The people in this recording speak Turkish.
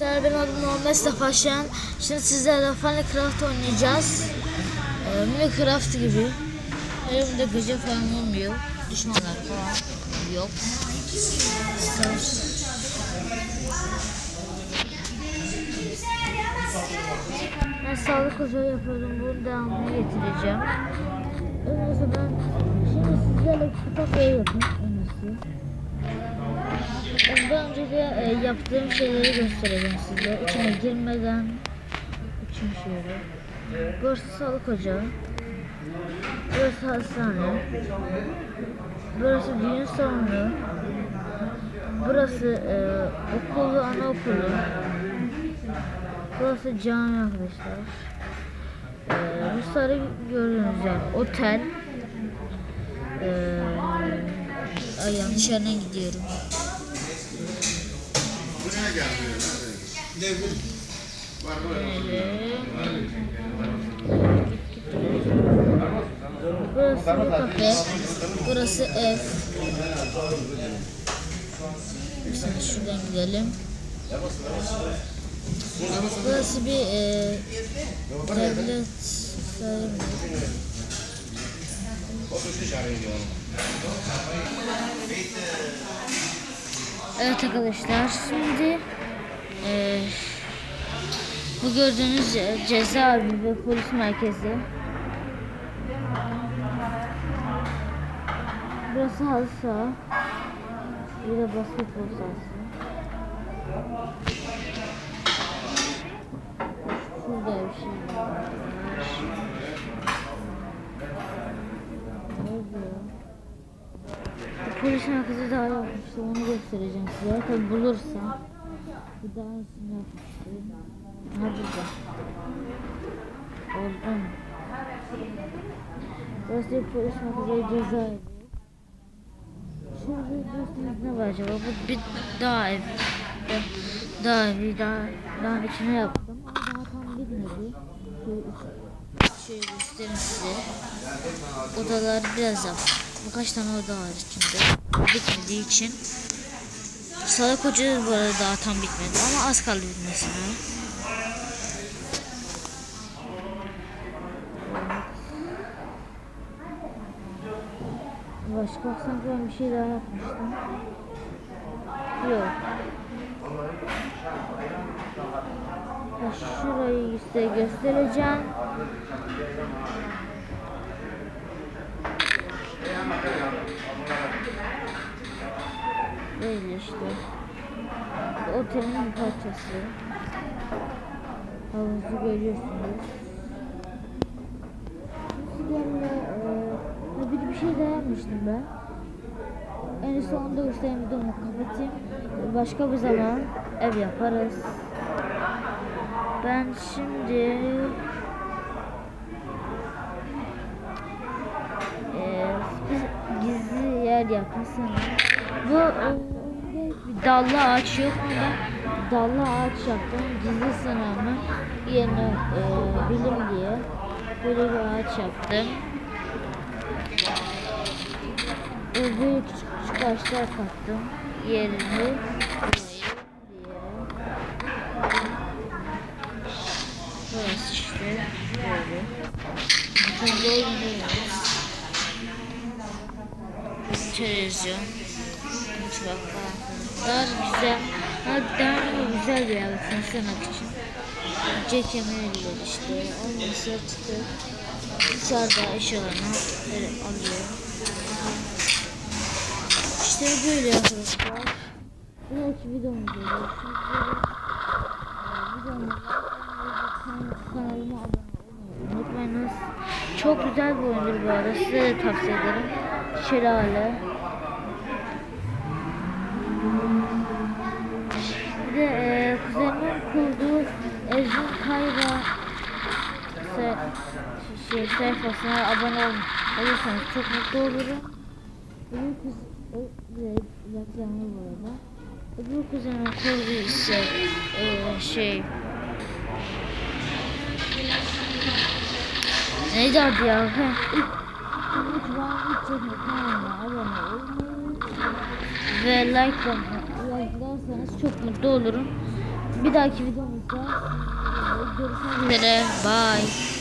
Arkadaşlar benim adım Muhammed Safa Şen. Şimdi sizlerle Minecraft oynayacağız. Ee, Minecraft gibi. Elimde gece falan olmuyor. Düşmanlar falan yok. Ben sağlık ocağı yapıyordum. Bunu devamını getireceğim. Öyleyse ben şimdi sizlerle kitap yapayım. En. Ondan önce de e, yaptığım şeyleri göstereceğim size. İçine girmeden için şöyle. Burası sağlık ocağı. Burası hastane. Burası düğün salonu. Burası e, okulu, anaokulu. Burası cami arkadaşlar. E, bu sarı gördüğünüz yer otel. E, ay yanlış gidiyorum. Burası bir kafe. Burası ev. Mesela şuradan gidelim. Burası bir e, devlet sarayı mı? Evet arkadaşlar şimdi e, bu gördüğünüz ce- cezaevi ve polis merkezi. Burası halı saha. Bir de basketbol sahası. Şurada bir şey var. Ne oluyor? Polis merkezi daha yapmıştı. Onu göstereceğim size. Tabi bulursam. Bir daha iyisini yapmıştım. Ha burada. Oldu mu? Burası polis merkezi cezaevi. Şurada diyorsunuz ne var acaba? Bu bir dağ evi. Dağ evi, dağ, dağın içine yaptım. Ama daha tam bitmedi. Şöyle, şöyle göstereyim size. Odalar biraz yap. Birkaç tane oda var içinde. Bitmediği için. Sağlık ocağı bu arada daha tam bitmedi ama az kaldı bitmesine. Başka sanki ben bir şey daha yapmıştım. Yok. Şurayı size göstereceğim. Böyle işte. Otelin bir parçası. Havuzu görüyorsunuz. Sizlerle e, bir, bir şey daha yapmıştım ben. En sonunda göstereyim videomu kapatayım. Başka bir zaman ev yaparız. Ben şimdi e, gizli yer yapmışsın. Bu e, bir dallı ağaç yok ama dallı ağaç yaptım. Gizli sınavımı yerine e, bilim diye böyle bir ağaç yaptım. E, böyle küçük küçük ağaçlar kattım. Yerini. Burası işte böyle. Burada oynuyoruz. Televizyon. Mutfak falan. Daha güzel. Daha, daha güzel bir yer sınıf için. Jack yemeğiyle işte. Ondan sonra çıktı. Dışarıda eşyalarını böyle alıyor. İşte böyle arkadaşlar. Bir dahaki videomda görüşürüz. Videomu kanalıma abone olmayı unutmayınız. Çok güzel bir oyundur bu arada. Size de tavsiye ederim. Şelale. Şey, sayfasına abone ol, olursanız çok mutlu olurum. Öbür kız o reklamı bu arada. Öbür kuzenim kurduğu ise e, şey Neydi adı ya? Ve like like ederseniz çok mutlu olurum. Bir dahaki videomuzda görüşmek üzere. Bye.